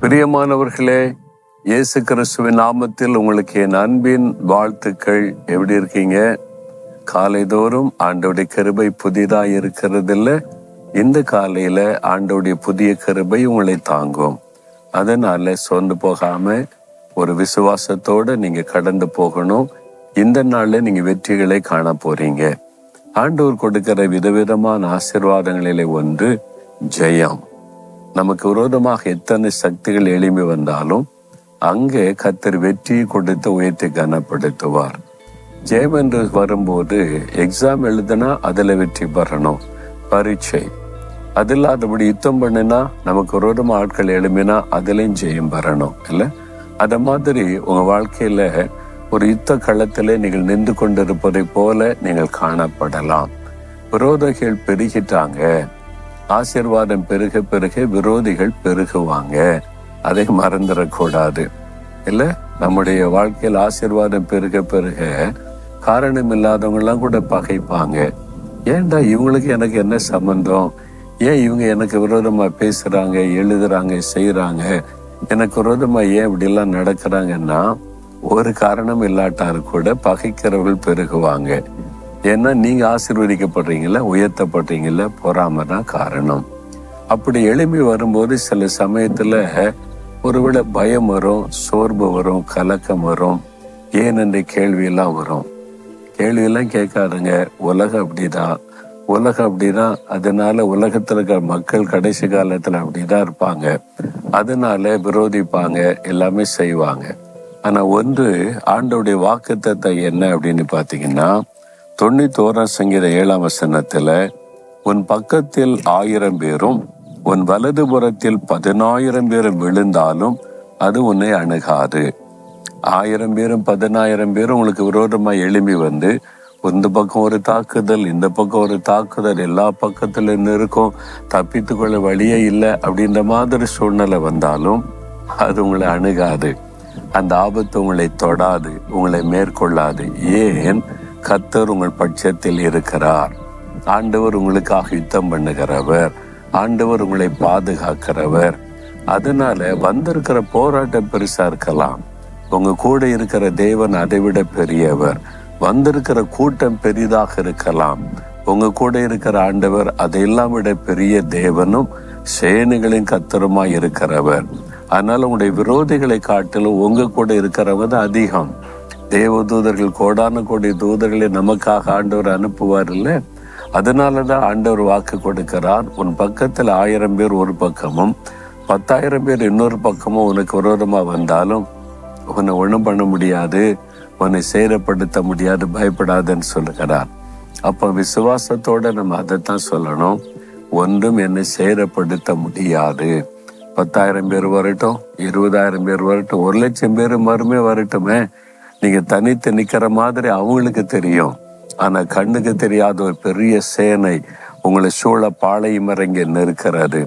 பிரியமானவர்களே இயேசு கிறிஸ்துவின் நாமத்தில் உங்களுக்கு என் அன்பின் வாழ்த்துக்கள். எப்படி இருக்கீங்க? காலைதோறும் ஆண்டோடைய கிருபை புதிதா இருக்கிறதில்ல. இந்த காலையில ஆண்டோடைய புதிய கிருபை உங்களை தாங்கும். அதனால சொந்து போகாம ஒரு விசுவாசத்தோட நீங்க கடந்து போகணும். இந்த நாள்ல நீங்க வெற்றிகளை காண போறீங்க. ஆண்டவர் கொடுக்கிற விதவிதமான ஆசீர்வாதங்களிலே ஒன்று ஜெயம். நமக்கு விரோதமாக எத்தனை சக்திகள் எழும்பி வந்தாலும் அங்கே கத்தர் வெற்றி கொடுத்து உயர்த்தி கனப்படுத்துவார். ஜெயம் என்று வரும்போது எக்ஸாம் எழுதுனா அதுல வெற்றி பெறணும். பரீட்சை. அது இல்லாதபடி யுத்தம் பண்ணினா நமக்கு விரோதமா ஆட்கள் எழும்பினா அதுலயும் ஜெயம் பெறணும். இல்ல? அத மாதிரி உங்க வாழ்க்கையில ஒரு யுத்த களத்திலே நீங்கள் நின்று கொண்டிருப்பதை போல நீங்கள் காணப்படலாம். விரோதிகள் பெருகிட்டாங்க. ஆசீர்வாதம் பெருக பெருக விரோதிகள் பெருகுவாங்க. அதை மறந்துடக்கூடாது. இல்ல? நம்முடைய வாழ்க்கையில் ஆசீர்வாதம் பெருக பெருக காரணம் இல்லாதவங்கெல்லாம் கூட பகைப்பாங்க. ஏன்டா இவங்களுக்கு எனக்கு என்ன சம்பந்தம்? ஏன் இவங்க எனக்கு விரோதமா பேசுறாங்க எழுதுறாங்க செய்யறாங்க எனக்கு விரோதமா ஏன் இப்படி எல்லாம் நடக்கிறாங்கன்னா ஒரு காரணம் இல்லாட்டாலும் கூட பகைக்கிறவர்கள் பெருகுவாங்க. ஏன்னா நீங்க ஆசீர்வதிக்கப்படுறீங்கல்ல உயர்த்தப்படுறீங்கள பொறாம காரணம். அப்படி எழுப்பி வரும்போது சில சமயத்துல ஒருவேளை பயம் வரும் சோர்வு வரும் கலக்கம் வரும் ஏன் என்ற கேள்வி எல்லாம் வரும். கேள்வியெல்லாம் கேட்காதுங்க. உலகம் அப்படிதான். உலகம் அப்படிதான் அதனால உலகத்துல இருக்கிற மக்கள் கடைசி காலத்துல அப்படிதான் இருப்பாங்க. அதனால விரோதிப்பாங்க எல்லாமே செய்வாங்க. ஆனா ஒன்று ஆண்டோடைய வாக்குத்தத்தை என்ன அப்படின்னு பார்த்தீங்கன்னா தொண்ணூத்தோரா சங்கீத ஏழாம் வசனத்துல உன் பக்கத்தில் ஆயிரம் பேரும் உன் வலதுபுறத்தில் பதினாயிரம் பேரும் விழுந்தாலும் அது உன்னை அணுகாது. ஆயிரம் பேரும் பதினாயிரம் பேரும் உங்களுக்கு விரோதமா எழும்பி வந்து இந்த பக்கம் ஒரு தாக்குதல் இந்த பக்கம் ஒரு தாக்குதல் எல்லா பக்கத்துல இருந்து இருக்கும் தப்பித்துக்கொள்ள வழியே இல்லை அப்படின்ற மாதிரி சூழ்நிலை வந்தாலும் அது உங்களை அணுகாது. அந்த ஆபத்து உங்களை தொடாது உங்களை மேற்கொள்ளாது. ஏன்? கத்தர் உங்கள் பட்சத்தில் இருக்கிறார். ஆண்டவர் உங்களுக்காக யுத்தம் பண்ணுகிறவர். ஆண்டவர் உங்களை பாதுகாக்கிறவர். அதனால வந்திருக்கிற போராட்டம் பெருசா இருக்கலாம். உங்க கூட இருக்கிற தேவன் அதை விட பெரியவர். வந்திருக்கிற கூட்டம் பெரிதாக இருக்கலாம். உங்க கூட இருக்கிற ஆண்டவர் அதையெல்லாம் விட பெரிய தேவனும் சேனைகளின் கத்தருமா இருக்கிறவர். அதனால உங்களுடைய விரோதிகளை காட்டிலும் உங்க கூட இருக்கிறவங்க தான் அதிகம். தேவ தூதர்கள் கோடான கோடி தூதர்களை நமக்காக ஆண்டவர் அனுப்புவார் இல்ல? அதனாலதான் ஆண்டவர் வாக்கு கொடுக்கிறார். உன் பக்கத்தில் ஆயிரம் பேர் ஒரு பக்கமும் பத்தாயிரம் பேர் இன்னொரு பக்கமும் உனக்கு விரோதமா வந்தாலும் உன்னை ஒண்ணும் பண்ண முடியாது. உன்னை சேரப்படுத்த முடியாது. பயப்படாதுன்னு சொல்லுகிறார். அப்ப விசுவாசத்தோட நம்ம அதைத்தான் சொல்லணும். ஒன்றும் என்னை சேரப்படுத்த முடியாது. பத்தாயிரம் பேர் வரட்டும் இருபதாயிரம் பேர் வரட்டும் ஒரு லட்சம் பேர் மறுமே வரட்டுமே. நீங்க தனித்து நிக்கிற மாதிரி அவங்களுக்கு தெரியும். ஆனா கண்ணுக்கு தெரியாத ஒரு பெரிய சேனை உங்களை சூழ பாளையம் இறங்கி நிற்கிறது.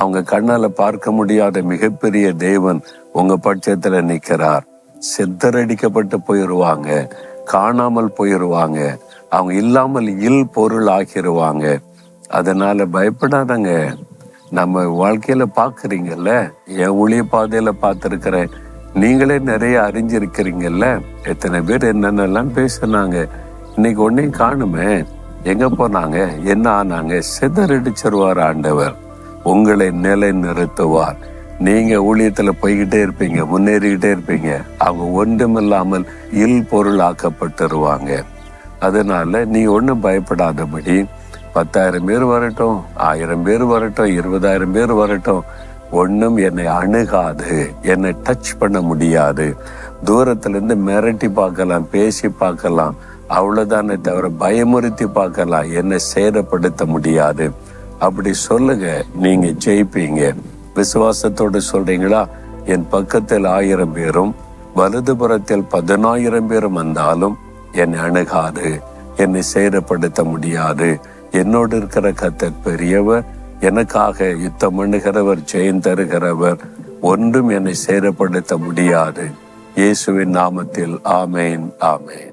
அவங்க கண்ணால பார்க்க முடியாத மிகப்பெரிய தேவன் உங்க பட்சத்துல நிக்கிறார் சித்தரடிக்கப்பட்டு போயிருவாங்க காணாமல் போயிருவாங்க. அவங்க இல்லாமல் இல் பொருள் ஆகிருவாங்க அதனால பயப்படாதங்க. நம்ம வாழ்க்கையில பாக்குறீங்கல்ல? என் ஊழிய பாதையில பார்த்திருக்கிறேன். நீங்களே நிறைய அறிஞ்சிருக்கிறீங்கல்ல? எத்தனை பேர் என்னென்னலாம் பேசுனாங்க? இன்னைக்கு ஒன்னையும் காணுமே. எங்க போனாங்க? என்ன ஆனாங்க? சிதறடிச்சிருவார் ஆண்டவர். உங்களை நிலை நிறுத்துவார் நீங்க ஊழியத்துல போய்கிட்டே இருப்பீங்க முன்னேறிக்கிட்டே இருப்பீங்க. அவங்க ஒன்றுமில்லாமல் இல் பொருள் ஆக்கப்பட்டுருவாங்க அதனால நீ ஒன்றும் பயப்படாதபடி பத்தாயிரம் பேர் வரட்டும் ஆயிரம் பேர் வரட்டும் இருபதாயிரம் பேர் வரட்டும். ஒன்றும் என்னை அணுகாது என்னை டச் பண்ண முடியாது. தூரத்துலேருந்து மிரட்டி பார்க்கலாம் பேசி பார்க்கலாம். அவ்வளோதானே தவிர பயமுறுத்தி பார்க்கலாம் என்னை சேதப்படுத்த முடியாது. அப்படி சொல்லுங்க நீங்க ஜெயிப்பீங்க. விசுவாசத்தோடு சொல்றீங்களா? என் பக்கத்தில் ஆயிரம் பேரும் வலதுபுறத்தில் பதினாயிரம் பேரும் வந்தாலும் என்னை அணுகாது என்னை சேதப்படுத்த முடியாது. என்னோடு இருக்கிற கத்தர் பெரியவர் எனக்காக யுத்தம் பண்ணுகிறவர் ஜெயம் தருகிறவர் ஒன்றும் என்னை சேதப்படுத்த முடியாது. இயேசுவின் நாமத்தில் ஆமேன் ஆமேன்.